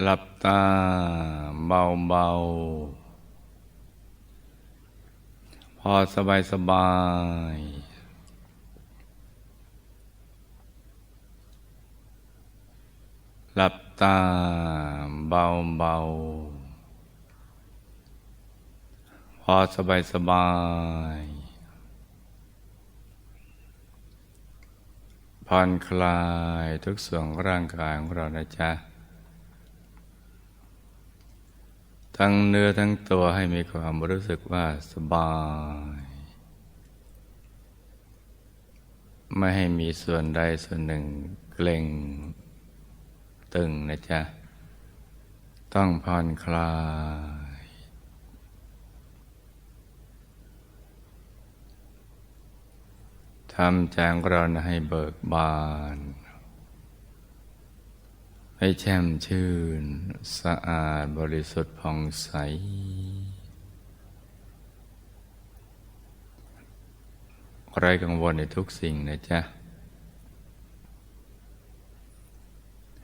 หลับตาเบาเบาๆพอสบายสบาย หลับตาเบาเบาๆพอสบายสบาย ผ่อนคลายทุกส่วนของร่างกายของเรานะจ๊ะ ทั้งเนื้อทั้งตัวให้มีความรู้สึกว่าสบาย ไม่ให้มีส่วนใดส่วนหนึ่งเกร็งตึงนะจ๊ะ ต้องผ่อนคลาย ทำใจงเรานให้เบิกบาน ให้แช่มชื่น สะอาดบริสุทธิ์ผ่องใส ไรกังวลในทุกสิ่งนะจ๊ะ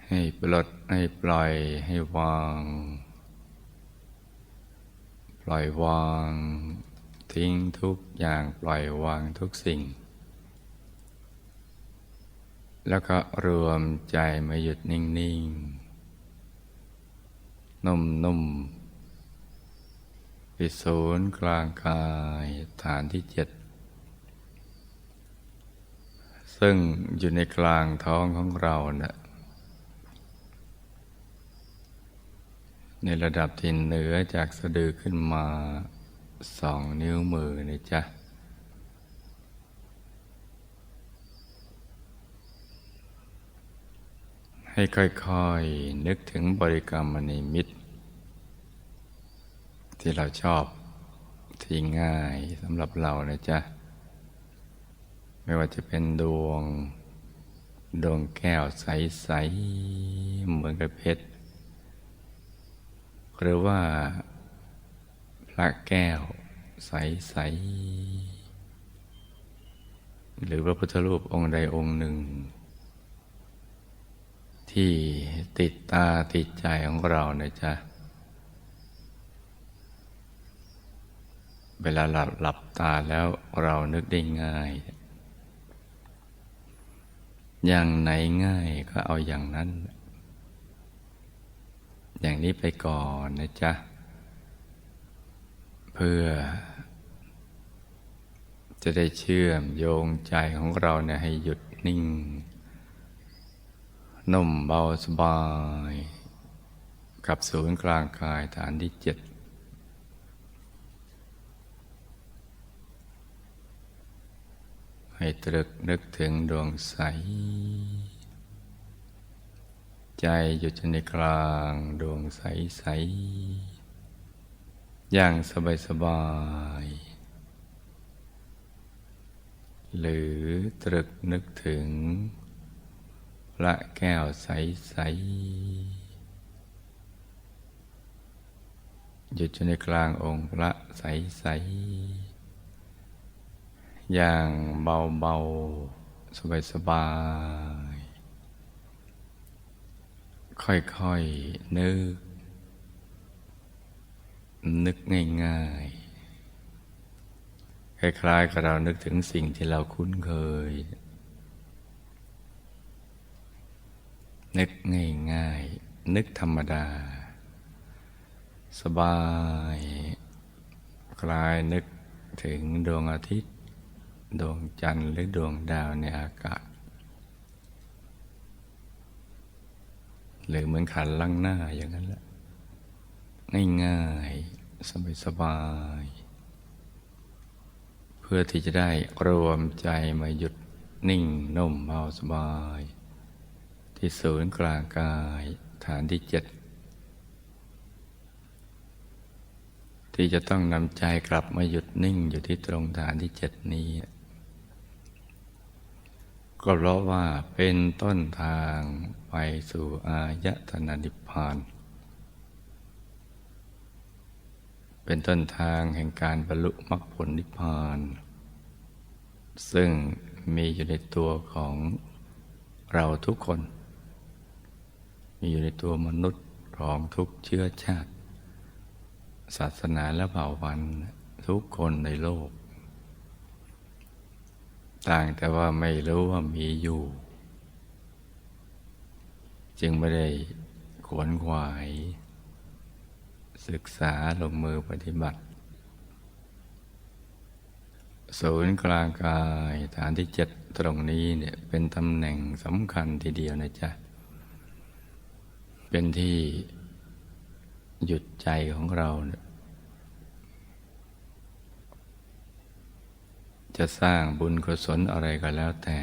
ให้ปลด ให้ปล่อย ให้วาง ปล่อยวาง ทิ้งทุกอย่างปล่อยวางทุกสิ่ง แล้วก็รวมใจมาหยุดนิ่ง ๆ นุ่ม ๆ ไปศูนย์กลางกายฐานที่เจ็ด ซึ่งอยู่ในกลางท้องของเราเนะ่ะในระดับที่เหนือจากสะดือขึ้นมาสองนิ้วมือนะจ๊ะ ให้ค่อยๆนึกถึงบริกรรมมณีมิตรที่เราชอบที่ง่ายสำหรับเรานะจ๊ะ ไม่ว่าจะเป็นดวง ดวงแก้วใส ๆ เหมือนกับเพชร หรือว่าพระแก้วใส ๆ หรือพระพุทธรูปองค์ใดองค์หนึ่ง ที่ติดตาติดใจของเรานะจ๊ะ เวลาหลับหลับตาแล้วเรานึกได้ง่าย อย่างไหนง่ายก็เอาอย่างนั้น อย่างนี้ไปก่อนนะจ๊ะ เพื่อ จะได้เชื่อมโยงใจของเราเนี่ยให้หยุดนิ่ง นุ่มเบาสบาย กับศูนย์กลางกายฐานที่เจ็ดให้ตรึกนึกถึงดวงใส ใจอยู่ในกลางดวงใสใส อย่างสบายสบายหรือตรึกนึกถึง ระแก้วใสใสอยู่ในกลางองค์พระใสใสอย่างเบาเบาสบายสบายค่อย ๆ นึก นึกง่าย ๆ คล้าย ๆ กับเรานึกถึงสิ่งที่เราคุ้นเคย นึกง่ายๆ นึกธรรมดา สบายคลายนึกถึงดวงอาทิตย์ ดวงจันทร์หรือดวงดาวในอากาศ หรือเหมือนขันลังหน้าอย่างนั้นแหละง่ายๆ สบายๆเพื่อที่จะได้รวมใจมาหยุดนิ่งนุ่มเบาสบาย ที่ศูนย์กลางกายฐานที่เจ็ดที่จะต้องนำใจกลับมาหยุดนิ่งอยู่ที่ตรงฐานที่เจ็ดนี้ก็เพราะว่าเป็นต้นทางไปสู่อายตนะนิพพาน เป็นต้นทางแห่งการบรรลุมรรคผลนิพพาน ซึ่งมีอยู่ในตัวของเราทุกคน มีอยู่ในตัวมนุษย์ของทุกเชื้อชาติ ศาสนาและเผ่าพันธุ์ทุกคนในโลก ต่างแต่ว่าไม่รู้ว่ามีอยู่ จึงไม่ได้ขวนขวาย ศึกษาลงมือปฏิบัติ ศูนย์กลางกายฐานที่เจ็ดตรงนี้เนี่ยเป็นตำแหน่งสำคัญทีเดียวนะจ๊ะ เป็นที่หยุดใจของเราเนี่ยจะสร้างบุญกุศลอะไรก็แล้วแต่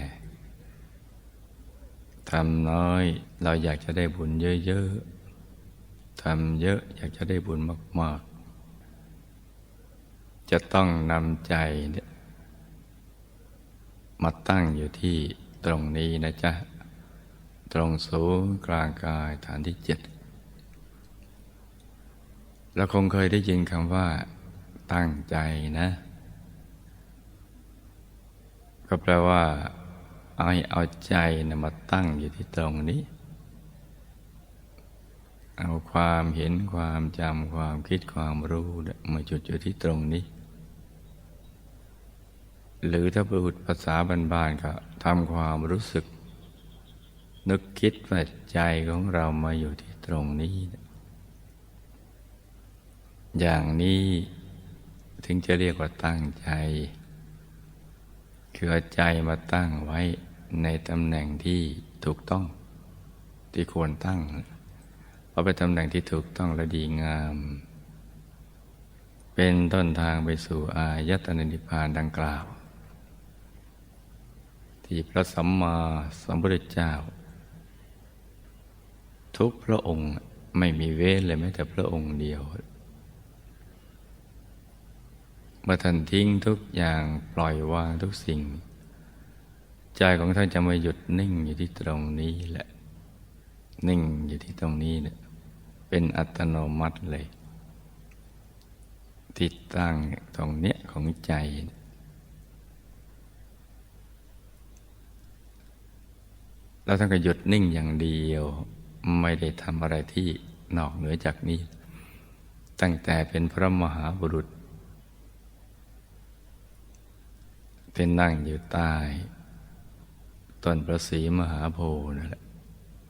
ทำน้อยเราอยากจะได้บุญเยอะๆ ทำเยอะอยากจะได้บุญมากๆ จะต้องนำใจมาตั้งอยู่ที่ตรงนี้นะจ๊ะ ตรงศูนย์กลางกายฐานที่เจ็ดเราคงเคยได้ยินคำว่า ตั้งใจนะ ก็แปลว่าเอาเอาใจนะมาตั้งอยู่ที่ตรงนี้ เอาความเห็นความจำความคิดความรู้มาจุดอยู่ที่ตรงนี้ หรือถ้าพูดภาษาบ้านๆก็ทำความรู้สึก นึกคิดว่าใจของเรามาอยู่ที่ตรงนี้ อย่างนี้ถึงจะเรียกว่าตั้งใจ คือเอใจมาตั้งไว้ในตำแหน่งที่ถูกต้อง ที่ควรตั้งเพราะเป็นตำแหน่งที่ถูกต้องและดีงาม เป็นต้นทางไปสู่อายตนะนิพพานดังกล่าว ที่พระสัมมาสัมพุทธเจ้า ทุกพระองค์ไม่มีเว้นเลยแม้แต่พระองค์เดียวเมื่อท่านทิ้งทุกอย่างปล่อยวางทุกสิ่ง ใจของท่านจะมาหยุดนิ่งอยู่ที่ตรงนี้แหละ นิ่งอยู่ที่ตรงนี้เนี่ยเป็นอัตโนมัติเลย ติดตั้งตรงเนี้ยของใจ แล้วท่านก็หยุดนิ่งอย่างเดียว ไม่ได้ทำอะไรที่นอกเหนือจากนี้ ตั้งแต่เป็นพระมหาบุรุษเป็นนั่งอยู่ใต้ต้นประสีมหาโพธิ์นั่นแหละ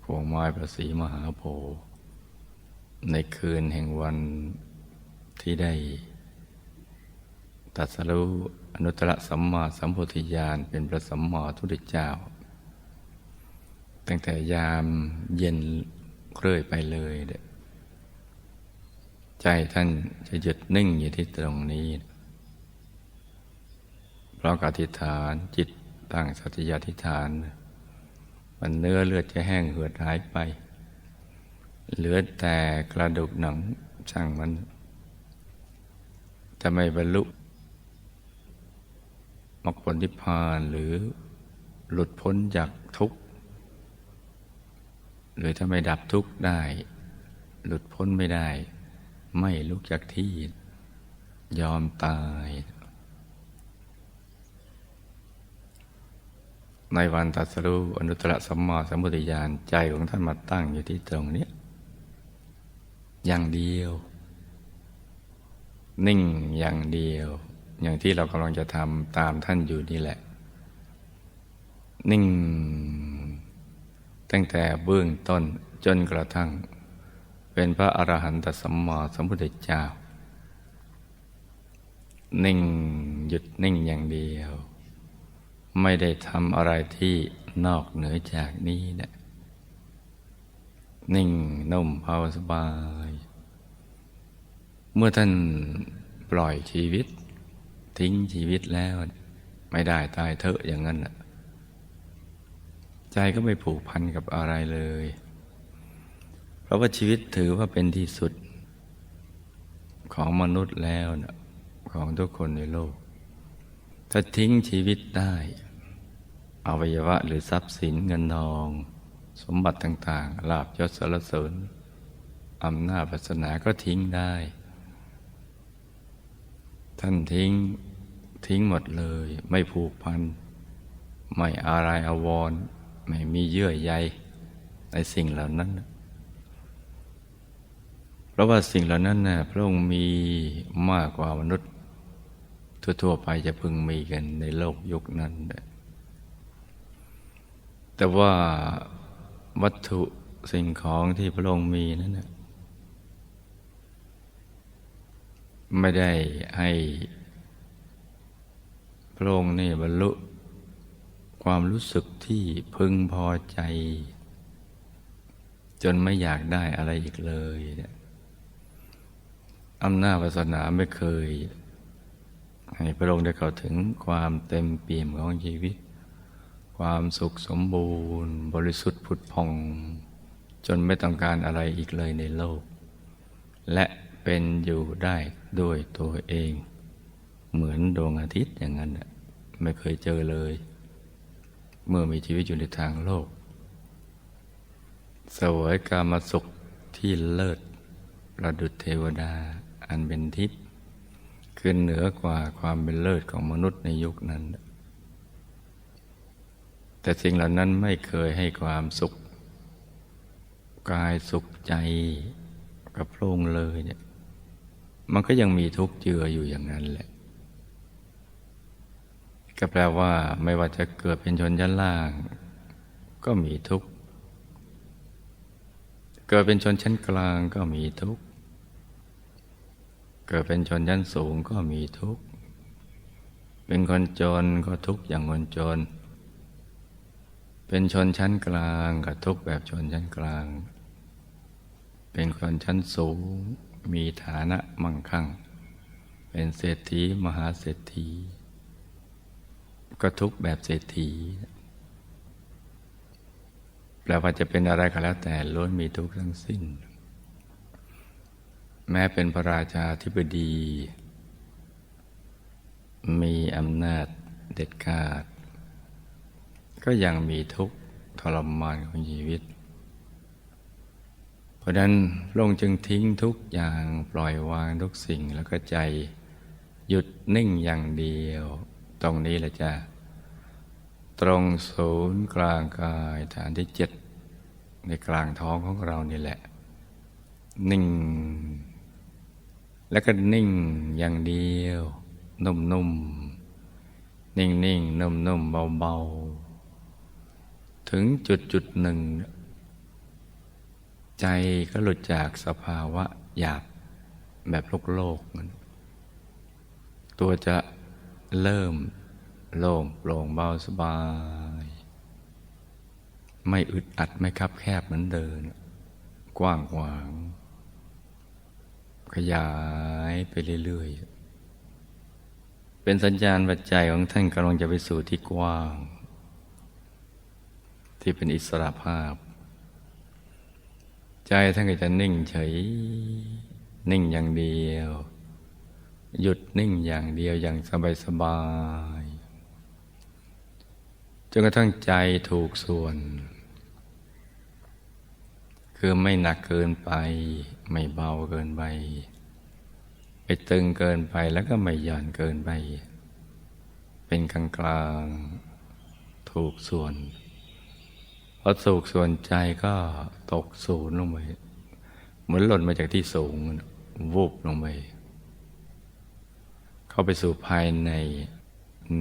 โขงไม้ประสีมหาโพธิ์ในคืนแห่งวันที่ได้ตรัสรู้อนุตตรสัมมาสัมโพธิญาณเป็นพระสัมมาทุติเจ้า ตั้งแต่ยามเย็นเคลื่อยไปเลยใจท่านจะหยุดนิ่งอยู่ที่ตรงนี้ เพราะอธิษฐานจิตตั้งสัตยาธิษฐาน มันเนื้อเลือดจะแห้งเหือดหายไป เหลือแต่กระดูกหนังช่างมันจะไม่บรรลุมรรคผลนิพพานหรือหลุดพ้นจากทุกข์ หรือถ้าไม่ดับทุกข์ได้ หลุดพ้นไม่ได้ ไม่ลุกจากที่ ยอมตาย ในวันตัสรู้อนุตตรสัมมาสัมพุทธญาณใจของท่านมาตั้งอยู่ที่ตรงนี้อย่างเดียว นิ่งอย่างเดียว อย่างที่เรากำลังจะทำตามท่านอยู่นี่แหละ นิ่ง ตั้งแต่เบื้องต้นจนกระทั่ง เป็นพระอรหันตสัมมาสัมพุทธเจ้า นิ่งหยุดนิ่งอย่างเดียว ไม่ได้ทำอะไรที่นอกเหนือจากนี้นะนิ่งนุ่มเบาสบาย เมื่อท่านปล่อยชีวิต ทิ้งชีวิตแล้ว ไม่ได้ตายเถอะอย่างนั้นนะ ใจก็ไม่ผูกพันกับอะไรเลย เพราะว่าชีวิตถือว่าเป็นที่สุดของมนุษย์แล้วนะของทุกคนในโลก ถ้าทิ้งชีวิตได้อวัยวะหรือทรัพย์สินเงินทอง สมบัติต่างๆลาบยศสารเสริญอำนาจศาสนาก็ทิ้งได้ ท่านทิ้งทิ้งหมดเลย ไม่ผูกพัน ไม่อะไรอาวร ไม่มีเยื่อใยในสิ่งเหล่านั้น เพราะว่าสิ่งเหล่านั้นน่ะพระองค์มีมากกว่ามนุษย์ ทั่วๆไปจะพึงมีกันในโลกยุคนั้น แต่ว่าวัตถุสิ่งของที่พระองค์มีนั้นนะไม่ได้ให้พระองค์นี่บรรลุ ความรู้สึกที่พึงพอใจ จนไม่อยากได้อะไรอีกเลยเนี่ยอำนาจศาสนาไม่เคย ให้พระองค์ได้เข้าถึงความเต็มเปี่ยมของชีวิต ความสุขสมบูรณ์ บริสุทธิ์ผุดพอง จนไม่ต้องการอะไรอีกเลยในโลก และเป็นอยู่ได้ด้วยตัวเอง เหมือนดวงอาทิตย์อย่างนั้นไม่เคยเจอเลย เมื่อมีชีวิตอยู่ในทางโลก สวยกามสุขที่เลิศประดุจเทวดาอันเป็นทิพย์ขึ้นเหนือกว่าความเป็นเลิศของมนุษย์ในยุคนั้น แต่สิ่งเหล่านั้นไม่เคยให้ความสุข กายสุขใจกับพรงเลยเนี่ยมันก็ยังมีทุกข์เจืออยู่อย่างนั้นแหละ ก็แปลว่าไม่ว่าจะเกิดเป็นชนชั้นล่าง ก็มีทุกข์ เกิดเป็นชนชั้นกลางก็มีทุกข์ เกิดเป็นชนชั้นสูงก็มีทุกข์ เป็นคนจนก็ทุกข์อย่างคนจน เป็นชนชั้นกลางก็ทุกข์แบบชนชั้นกลาง เป็นคนชั้นสูง มีฐานะมั่งคั่ง เป็นเศรษฐีมหาเศรษฐี ก็ทุกแบบเศรษฐีแปลว่าจะเป็นอะไรก็แล้วแต่ล้วนมีทุกข์ทั้งสิ้น แม้เป็นพระราชาธิบดี มีอำนาจเด็ดขาด ก็ยังมีทุกข์ทรมานของชีวิต เพราะนั้นพระองจึงทิ้งทุกอย่างปล่อยวางทุกสิ่งแล้วก็ใจ หยุดนิ่งอย่างเดียว ตรงนี้แหละจ้ะตรงศูนย์กลางกายฐานที่เจ็ดในกลางท้องของเรานี่แหละ นิ่ง แล้วก็นิ่งอย่างเดียว นุ่มๆนิ่งๆนุ่มๆเบาๆ ถึงจุดจุดหนึ่ง ใจก็หลุดจากสภาวะหยาบแบบโลกโลกมันตัวจะ เริ่มโล่งโปร่งเบาสบาย ไม่อึดอัดไม่คับแคบเหมือนเดิน กว้างขวาง ขยายไปเรื่อยๆ เป็นสัญญาณวัจใจของท่านกำลังจะไปสู่ที่กว้าง ที่เป็นอิสระภาพ ใจท่านก็จะนิ่งเฉย นิ่งอย่างเดียว หยุดนิ่งอย่างเดียวอย่างสบายๆจนกระทั่งใจถูกส่วน คือไม่หนักเกินไป ไม่เบาเกินไป ไปตึงเกินไปแล้วก็ไม่หย่อนเกินไป เป็นกลางกลาง ถูกส่วนพอถูกส่วนใจก็ตกศูนย์ลงไปเหมือนหล่นมาจากที่สูง วูบลงไป เข้าไปสู่ภายใน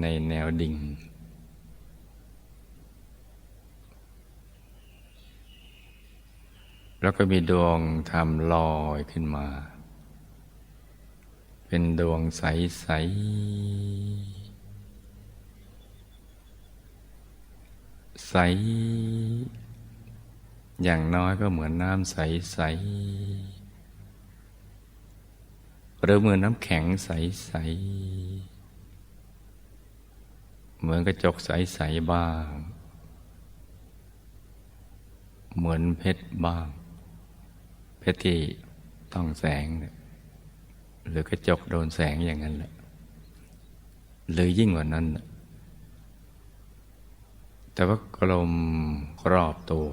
ในแนวดิ่ง แล้วก็มีดวงธรรมลอยขึ้นมา เป็นดวงใสใสใส อย่างน้อยก็เหมือนน้ำใสใส หรือเหมือนน้ำแข็งใสใสเหมือนกระจกใสใสบ้าง เหมือนเพชรบ้าง เพชรที่ต้องแสง หรือกระจกโดนแสงอย่างนั้นแหละหรือยิ่งกว่านั้น แต่ว่ากลมรอบตัว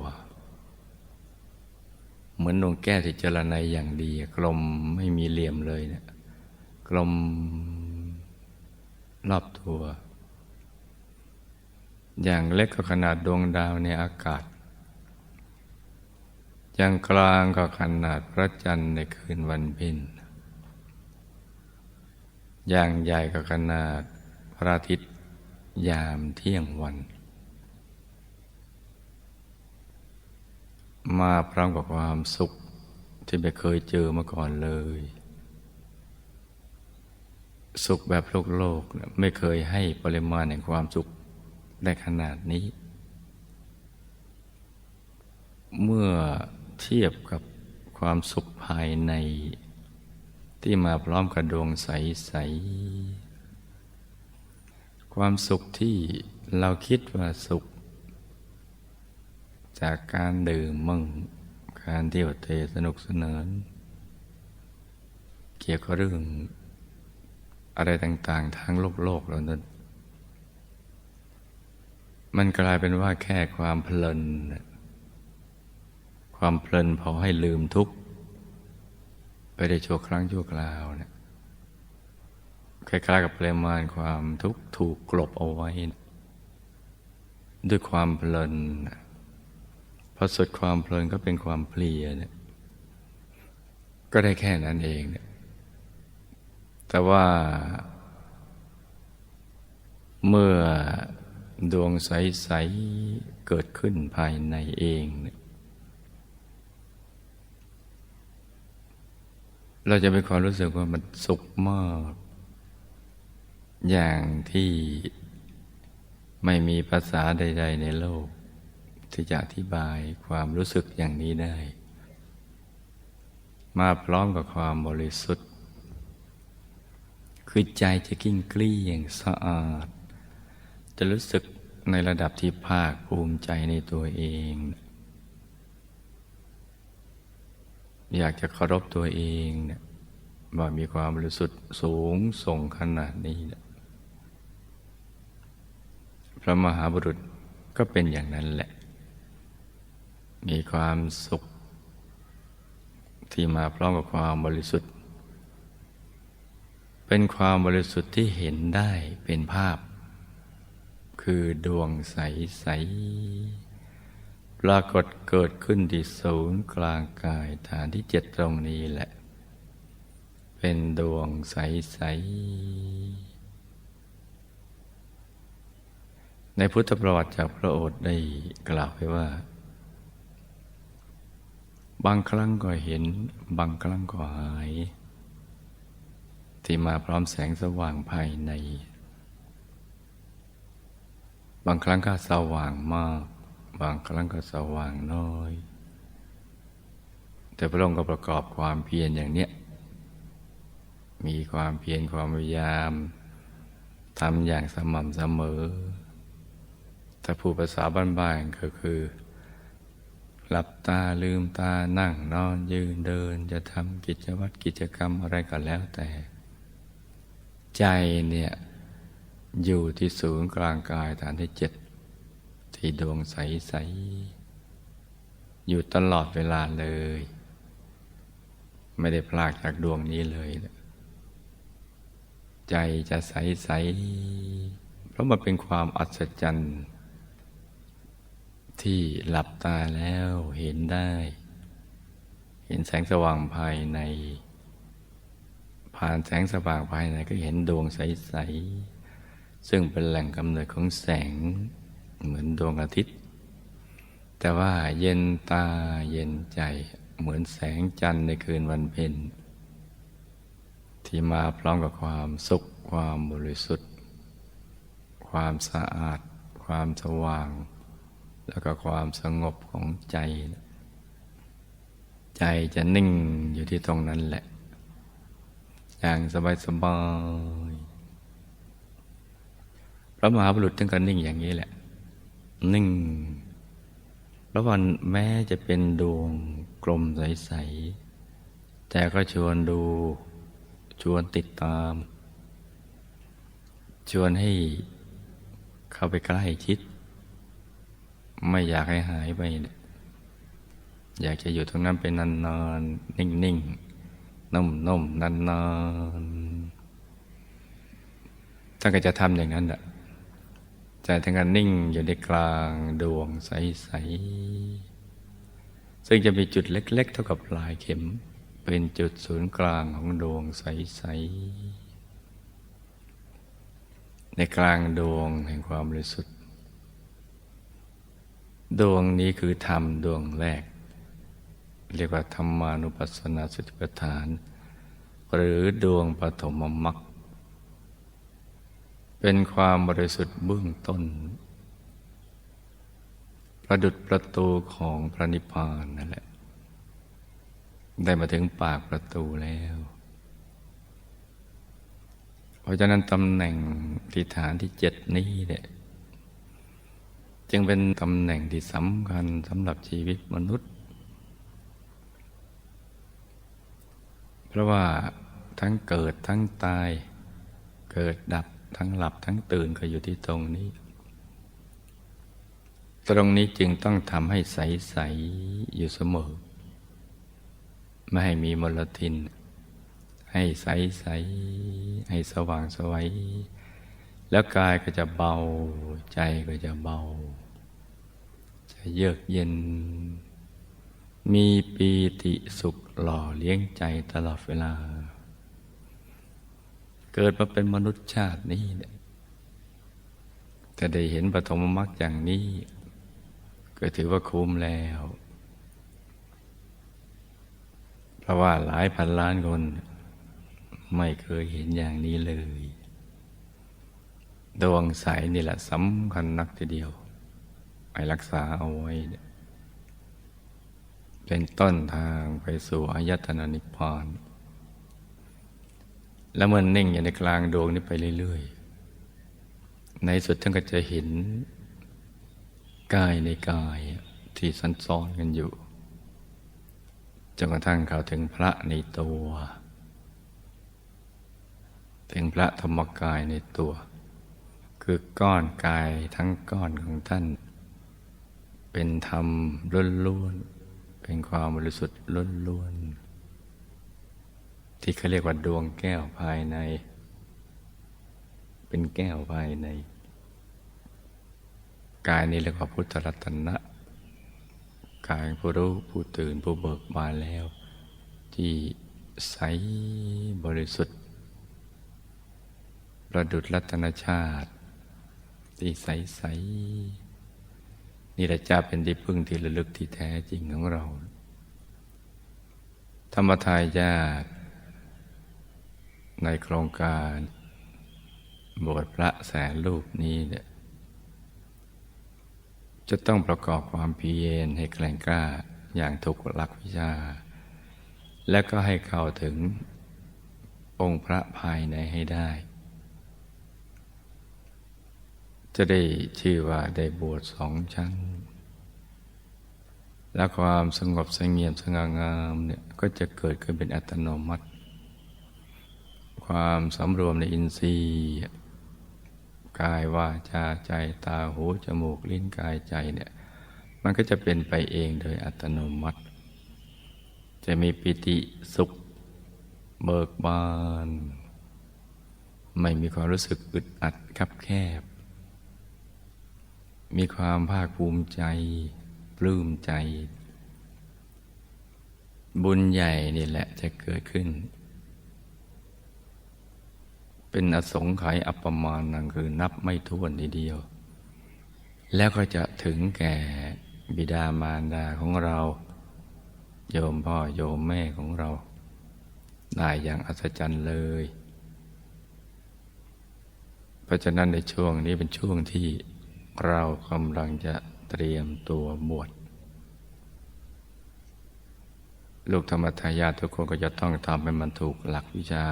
เหมือนดวงแก้วที่เจรไนอย่างดี กลมไม่มีเหลี่ยมเลยเนะี่ยกลมรอบตัว อย่างเล็กก็ขนาดดวงดาวในอากาศ อย่างกลางก็ขนาดพระจันทร์ในคืนวันเพ็ญอย่างใหญ่ก็ขนาดพระอาทิตย์ยามเที่ยงวัน มาพร้อมกับความสุขที่ไม่เคยเจอมาก่อนเลย สุขแบบโลกโลกไม่เคยให้ปริมาณแห่งความสุขได้ขนาดนี้ เมื่อเทียบกับความสุขภายในที่มาพร้อมกับดวงใส ๆ ความสุขที่เราคิดว่าสุข จากการดื่มมั่งการเที่ยวเตะสนุกสนานเกี่ยวกับเรื่องอะไรต่างๆ ทางโลกโลกแล้วนั้นมันกลายเป็นว่าแค่ความเพลิน ความเพลินพอให้ลืมทุกข์ไปได้ชั่วครั้งชั่วคราวเนี่ยคล้ายๆกับปริมาณความทุกข์ถูกกลบเอาไว้ ด้วยความเพลินพ อสุดความเพลินก็เป็นความเพลียเนี่ยก็ได้แค่นั้นเองเนี่ยแต่ว่า เมื่อดวงใส ๆ เกิดขึ้นภายในเองเนี่ยเราจะเป็นความรู้สึกว่ามันสุขมาก อย่างที่ไม่มีภาษาใด ๆ ในโลก ที่จะอธิบายความรู้สึกอย่างนี้ได้ มาพร้อมกับความบริสุทธิ์ คือใจจะกิ้งกลี้อย่างสะอาด จะรู้สึกในระดับที่ภาคภูมิใจในตัวเอง อยากจะเคารพตัวเองเนี่ยว่ามีความบริสุทธิ์สูงส่งขนาดนี้ พระมหาบุรุษก็เป็นอย่างนั้นแหละ มีความสุข ที่มาพร้อมกับความบริสุทธิ์ เป็นความบริสุทธิ์ที่เห็นได้เป็นภาพ คือดวงใสๆปรากฏเกิดขึ้นที่ศูนย์กลางกายฐานที่เจ็ดตรงนี้แหละ เป็นดวงใสๆในพุทธประวัติจากพระโอษฐ์ได้กล่าวไว้ว่า บางครั้งก็เห็น บางครั้งก็หาย ที่มาพร้อมแสงสว่างภายใน บางครั้งก็สว่างมาก บางครั้งก็สว่างน้อย แต่พระองค์ก็ประกอบความเพียรอย่างเนี้ยมีความเพียรความพยายามทำอย่างสม่ำเสมอ ถ้าผู้ภาษาบ้านๆก็คือ หลับตาลืมตานั่งนอนยืนเดิน จะทำกิจวัตรกิจกรรมอะไรก็แล้วแต่ ใจเนี่ยอยู่ที่ศูนย์กลางกายฐานที่เจ็ดที่ดวงใส ๆ อยู่ตลอดเวลาเลย ไม่ได้พลากจากดวงนี้เลย ใจจะใส ๆ เพราะมันเป็นความอัศจรรย์ ที่หลับตาแล้วเห็นได้ เห็นแสงสว่างภายใน ผ่านแสงสว่างภายในก็เห็นดวงใส ๆ ซึ่งเป็นแหล่งกำเนิดของแสงเหมือนดวงอาทิตย์ แต่ว่าเย็นตาเย็นใจเหมือนแสงจันทร์ในคืนวันเพ็ญที่มาพร้อมกับความสุขความบริสุทธิ์ ความสะอาด ความสว่าง แล้วก็ความสงบของใจ ใจจะนิ่งอยู่ที่ตรงนั้นแหละ อย่างสบายสบายพระมหาบุรุษท่านก็นิ่งอย่างนี้แหละ นิ่งแล้ววันแม้จะเป็นดวงกลมใส ๆ แต่ก็ชวนดู ชวนติดตาม ชวนให้เข้าไปใกล้ชิด ไม่อยากให้หายไปอยากจะอยู่ตรงนั้นเป็นนานๆ นิ่งๆ นุ่มๆ นานๆ ท่านก็จะทำอย่างนั้นแหละใจทั้งการนิ่งอยู่ในกลางดวงใสๆ ซึ่งจะมีจุดเล็ก ๆ เท่ากับลายเข็ม เป็นจุดศูนย์กลางของดวงใสๆ ในกลางดวงแห่งความบริสุทธิ์ ดวงนี้คือธรรมดวงแรก เรียกว่าธรรมานุปัสสนาสติปัฏฐาน หรือดวงปฐมมรรคเป็นความบริสุทธิ์เบื้องต้น ประดุดประตูของพระนิพพานนั่นแหละ ได้มาถึงปากประตูแล้ว เพราะฉะนั้นตำแหน่งที่ฐานที่เจ็ดนี้เนี่ย จึงเป็นตำแหน่งที่สำคัญสำหรับชีวิตมนุษย์ เพราะว่าทั้งเกิดทั้งตาย เกิดดับทั้งหลับทั้งตื่นก็อยู่ที่ตรงนี้ ตรงนี้จึงต้องทำให้ใส ๆ อยู่เสมอ ไม่ให้มีมลทิน ให้ใส ๆ ให้สว่างสวัยแล้วกายก็จะเบาใจก็จะเบา เยือกเย็น มีปีติสุขหล่อเลี้ยงใจตลอดเวลา เกิดมาเป็นมนุษย์ชาตินี้เนี่ยจะได้เห็นปฐมมรรคอย่างนี้ ก็ถือว่าคุ้มแล้ว เพราะว่าหลายพันล้านคน ไม่เคยเห็นอย่างนี้เลย ดวงใสนี่แหละสำคัญนักทีเดียว ไปรักษาเอาไว้ เป็นต้นทางไปสู่อายตนะนิพพาน แล้วมันนิ่งอยู่ในกลางดวงนี้ไปเรื่อยๆ ในสุดท่านก็จะเห็นกายในกายที่สันซ้อนกันอยู่จนกระทั่งเขาถึงพระในตัว ถึงพระธรรมกายในตัว คือก้อนกายทั้งก้อนของท่าน เป็นธรรมล้วนๆ เป็นความบริสุทธิ์ล้วนๆ ที่เขาเรียกว่าดวงแก้วภายใน เป็นแก้วภายใน กายนี้เรียกว่าพุทธรัตนะกายผู้รู้ผู้ตื่นผู้เบิกบานแล้ว ที่ใสบริสุทธิ์ ประดุจรัตนชาติ ที่ใสใส นี่แหละจะเป็นที่พึ่งที่ระลึกที่แท้จริงของเรา ธรรมทายาทในโครงการบวชพระแสนรูปนี้เนี่ยจะต้องประกอบความเพียรให้แกร่งกล้าอย่างถูกหลักวิชา และก็ให้เข้าถึงองค์พระภายในให้ได้ จะได้ชื่อว่าได้บวชสองชั้น และความสงบสงเงียมสง่างามเนี่ยก็จะเกิดขึ้นเป็นอัตโนมัติ ความสำรวมในอินทรีย์กายว่าจาใจตาหูจมูกลิ้นกายใจเนี่ยมันก็จะเป็นไปเองโดยอัตโนมัติ จะมีปิติสุขเบิกบาน ไม่มีความรู้สึกอึดอัดคับแคบ มีความภาคภูมิใจ ปลื้มใจ บุญใหญ่นี่แหละจะเกิดขึ้น เป็นอสงไขยอัปมาณนั่นคือนับไม่ถ้วนทีเดียว แล้วก็จะถึงแก่บิดามารดาของเรา โยมพ่อโยมแม่ของเรา ได้อย่างอัศจรรย์เลย เพราะฉะนั้นในช่วงนี้เป็นช่วงที่ เรากำลังจะเตรียมตัวบวชลูกธรรมทายาททุกคนก็จะต้องทำให้มันถูกหลักวิชา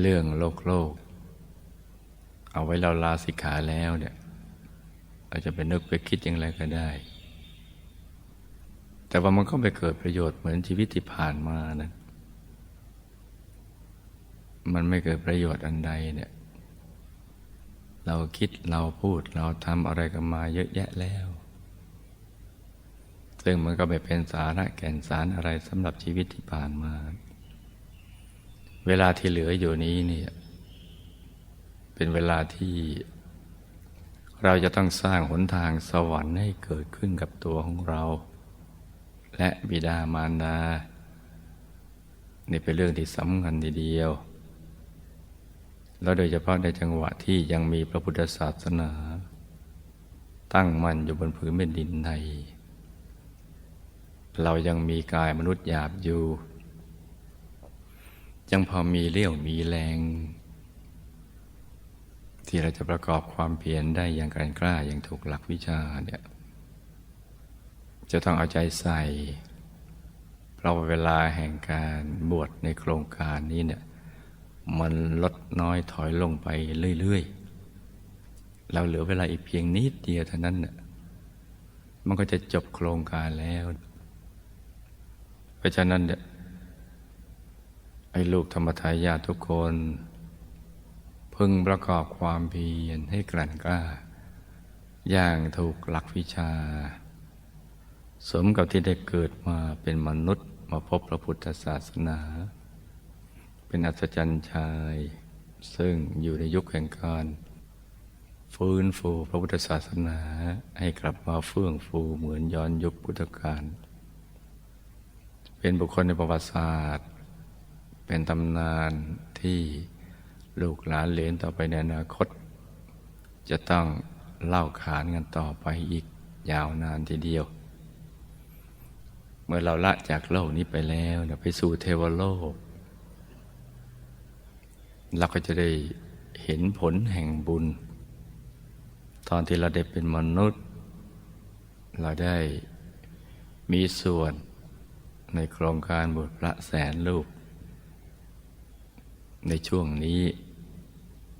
เรื่องโลกโลก เอาไว้เราลาสิกขาแล้วเนี่ยเราจะไปนึกไปคิดอย่างไรก็ได้ แต่ว่ามันก็ไปเกิดประโยชน์เหมือนชีวิตที่ผ่านมานะมันไม่เกิดประโยชน์อันใดเนี่ย เราคิดเราพูดเราทำอะไรกันมาเยอะแยะแล้ว ซึ่งมันก็ไม่เป็นสาระแก่นสารอะไรสำหรับชีวิตที่ผ่านมา เวลาที่เหลืออยู่นี้เนี่ยเป็นเวลาที่เราจะต้องสร้างหนทางสวรรค์ให้เกิดขึ้นกับตัวของเรา และบิดามารดานี่เป็นเรื่องที่สำคัญทีเดียว แล้วโดยเฉพาะในจังหวะที่ยังมีพระพุทธศาสนา ตั้งมั่นอยู่บนผืนแผ่นดินไทย เรายังมีกายมนุษย์หยาบอยู่ ยังพอมีเรี่ยวมีแรง ที่เราจะประกอบความเพียรได้อย่างกรกล้าอย่างถูกหลักวิชาเนี่ยจะต้องเอาใจใส่ เพราะเวลาแห่งการบวชในโครงการนี้เนี่ย มันลดน้อยถอยลงไปเรื่อย ๆ เราเหลือเวลาอีกเพียงนิดเดียวเท่านั้นน่ะมันก็จะจบโครงการแล้ว เพราะฉะนั้นเนี่ยไอ้ลูกธรรมทายาททุกคน พึงประกอบความเพียรให้กลั่นกล้า อย่างถูกหลักวิชา สมกับที่ได้เกิดมาเป็นมนุษย์มาพบพระพุทธศาสนา เป็นอัศจรรย์ชาย ซึ่งอยู่ในยุคแห่งการ ฟื้นฟูพระพุทธศาสนาให้กลับมาเฟื่องฟูเหมือนย้อนยุคพุทธกาลเป็นบุคคลในประวัติศาสตร์ เป็นตำนานที่ลูกหลานเหลนต่อไปในอนาคต จะต้องเล่าขานกันต่อไปอีกยาวนานทีเดียว เมื่อเราละจากโลกนี้ไปแล้วไปสู่เทวโลก เราก็จะได้เห็นผลแห่งบุญ ตอนที่เราได้เป็นมนุษย์ เราได้มีส่วนในโครงการบวชพระแสนรูป ในช่วงนี้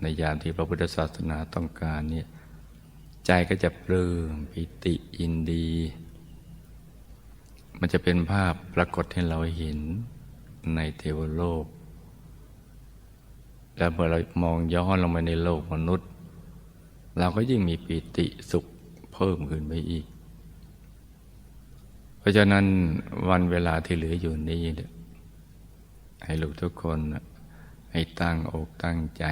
ในยามที่พระพุทธศาสนาต้องการเนี่ยใจก็จะปลื้มปิติยินดี มันจะเป็นภาพปรากฏให้เราเห็นในเทวโลก แล้วเมื่อเรามองย้อนลงไปในโลกมนุษย์ เราก็ยิ่งมีปิติสุขเพิ่มขึ้นไปอีก เพราะฉะนั้นวันเวลาที่เหลืออยู่นี้ให้ลูกทุกคนให้ตั้งอกตั้งใจ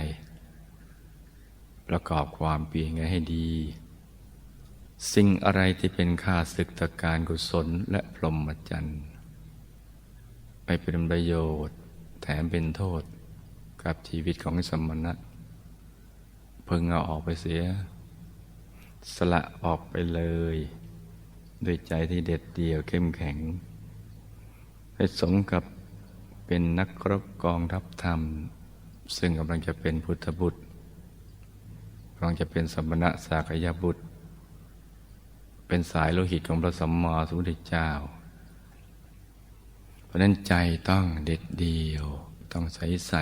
ประกอบความเปลี่ยนให้ดี สิ่งอะไรที่เป็นค่าศึกตการกุศลและพรหมจรรย์ไม่เป็นประโยชน์ แถมเป็นโทษ กับชีวิตของสมณะเพิ่งเอาออกไปเสีย สละออกไปเลย ด้วยใจที่เด็ดเดี่ยวเข้มแข็ง ให้สมกับเป็นนักรบกองทัพธรรม ซึ่งกำลังจะเป็นพุทธบุตรกำลังจะเป็นสมณะสากยบุตร เป็นสายโลหิตของพระสัมมาสัมพุทธเจ้า เพราะนั้นใจต้องเด็ดเดี่ยว ต้องใสใส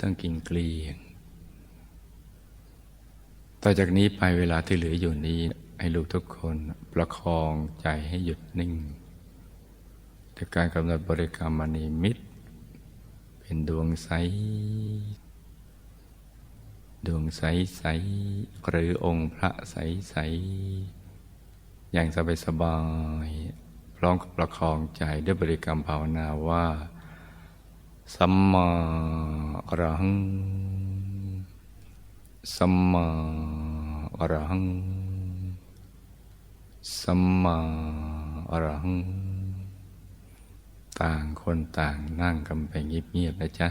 ต้องกินเกลียง ต่อจากนี้ไปเวลาที่เหลืออยู่นี้ให้ลูกทุกคนประคองใจให้หยุดนิ่งด้วยการกำหนดบริกรรมมณีมิตร เป็นดวงใส ดวงใสใสหรือองค์พระใสใสอย่างสบายสบายพร้อมกับประคองใจด้วยบริกรรมภาวนาว่า สัมมาอรหัง สัมมาอรหัง สัมมาอรหัง ต่างคนต่างนั่งกันไปเงียบๆนะจ๊ะ